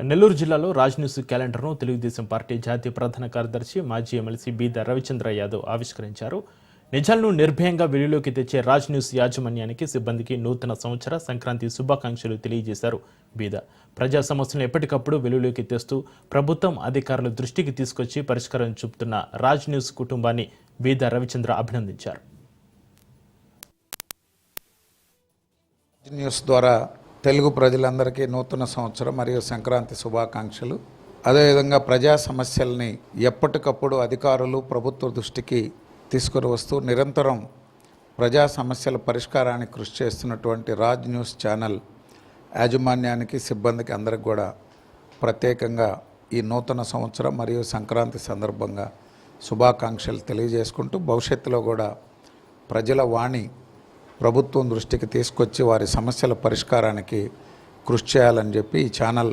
నెల్లూరు జిల్లాలో రాజ్ న్యూస్ క్యాలెండర్ను తెలుగుదేశం పార్టీ జాతీయ ప్రధాన కార్యదర్శి మాజీ ఎమ్మెల్సీ బీద రవిచంద్ర యాదవ్ ఆవిష్కరించారు. నిజాలను నిర్భయంగా వెలుగులోకి తెచ్చే రాజ్ న్యూస్ యాజమాన్యానికి సిబ్బందికి నూతన సంవత్సర సంక్రాంతి శుభాకాంక్షలు తెలియజేశారు బీద ప్రజా సమస్యలను ఎప్పటికప్పుడు వెలుగులోకి తెస్తూ ప్రభుత్వం అధికారుల దృష్టికి తీసుకొచ్చి పరిష్కారం చూపుతున్న రాజ్ న్యూస్ కుటుంబాన్ని బీద రవిచంద్ర అభినందించారు. న్యూస్ ద్వారా తెలుగు ప్రజలందరికీ నూతన సంవత్సరం మరియు సంక్రాంతి శుభాకాంక్షలు. అదేవిధంగా ప్రజా సమస్యల్ని ఎప్పటికప్పుడు అధికారులు ప్రభుత్వ దృష్టికి తీసుకుని వస్తూ నిరంతరం ప్రజా సమస్యల పరిష్కారానికి కృషి చేస్తున్నటువంటి రాజ్ న్యూస్ ఛానల్ యాజమాన్యానికి సిబ్బందికి అందరికి కూడా ప్రత్యేకంగా ఈ నూతన సంవత్సరం మరియు సంక్రాంతి సందర్భంగా శుభాకాంక్షలు తెలియజేసుకుంటూ భవిష్యత్తులో కూడా ప్రజల వాణి ప్రభుత్వం దృష్టికి తీసుకొచ్చి వారి సమస్యల పరిష్కారానికి కృషి చేయాలని చెప్పి ఈ ఛానల్